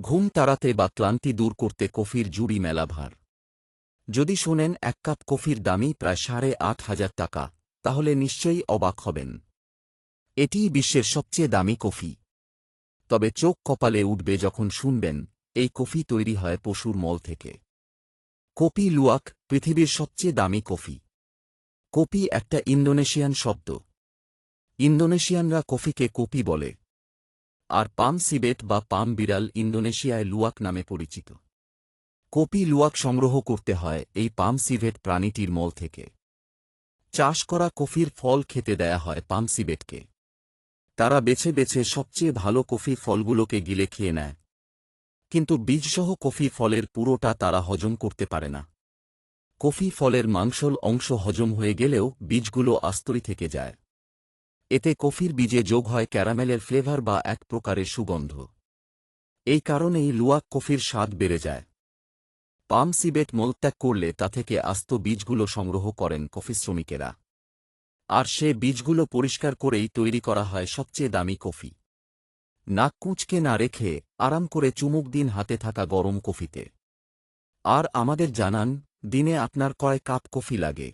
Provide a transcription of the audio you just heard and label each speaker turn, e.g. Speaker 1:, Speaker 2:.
Speaker 1: ঘুম তাড়াতে বা ক্লান্তি দূর করতে কফির জুড়ি মেলা ভার। যদি শোনেন, এক কাপ কফির দামই প্রায় সাড়ে আট হাজার টাকা, তাহলে নিশ্চয়ই অবাক হবেন। এটিই বিশ্বের সবচেয়ে দামি কফি। তবে চোখ কপালে উঠবে যখন শুনবেন, এই কফি তৈরি হয় পশুর মল থেকে। কপি লুয়াক, পৃথিবীর সবচেয়ে দামি কফি। কপি একটা ইন্দোনেশিয়ান শব্দ। ইন্দোনেশিয়ানরা কফিকে কপি বলে। আর পাম সিবেট বা পাম বিড়াল ইন্দোনেশিয়ায় লুয়াক নামে পরিচিত। কপি লুয়াক সংগ্রহ করতে হয় এই পাম সিভেট প্রাণীটির মল থেকে। চাষ করা কফির ফল খেতে দেয়া হয় পাম সিবেটকে তারা বেছে বেছে সবচেয়ে ভালো কফি ফলগুলোকে গিলে খেয়ে নেয়। কিন্তু বীজসহ কফি ফলের পুরোটা তারা হজম করতে পারে না। কফি ফলের মাংসল অংশ হজম হয়ে গেলেও বীজগুলো আস্তরি থেকে যায়। এতে কফির বীজে যোগ হয় ক্যারামেলের ফ্লেভার বা এক প্রকারের সুগন্ধ। এই কারণেই লুয়াক কফির স্বাদ বেড়ে যায়। পাম সিবেট মলত্যাগ করলে তা থেকে আস্ত বীজগুলো সংগ্রহ করেন কফি শ্রমিকেরা। আর সে বীজগুলো পরিষ্কার করেই তৈরি করা হয় সবচেয়ে দামি কফি। নাক কুঁচকে না রেখে আরাম করে চুমুক দিন হাতে থাকা গরম কফিতে। আর আমাদের জানান, দিনে আপনার কয় কাপ কফি লাগে?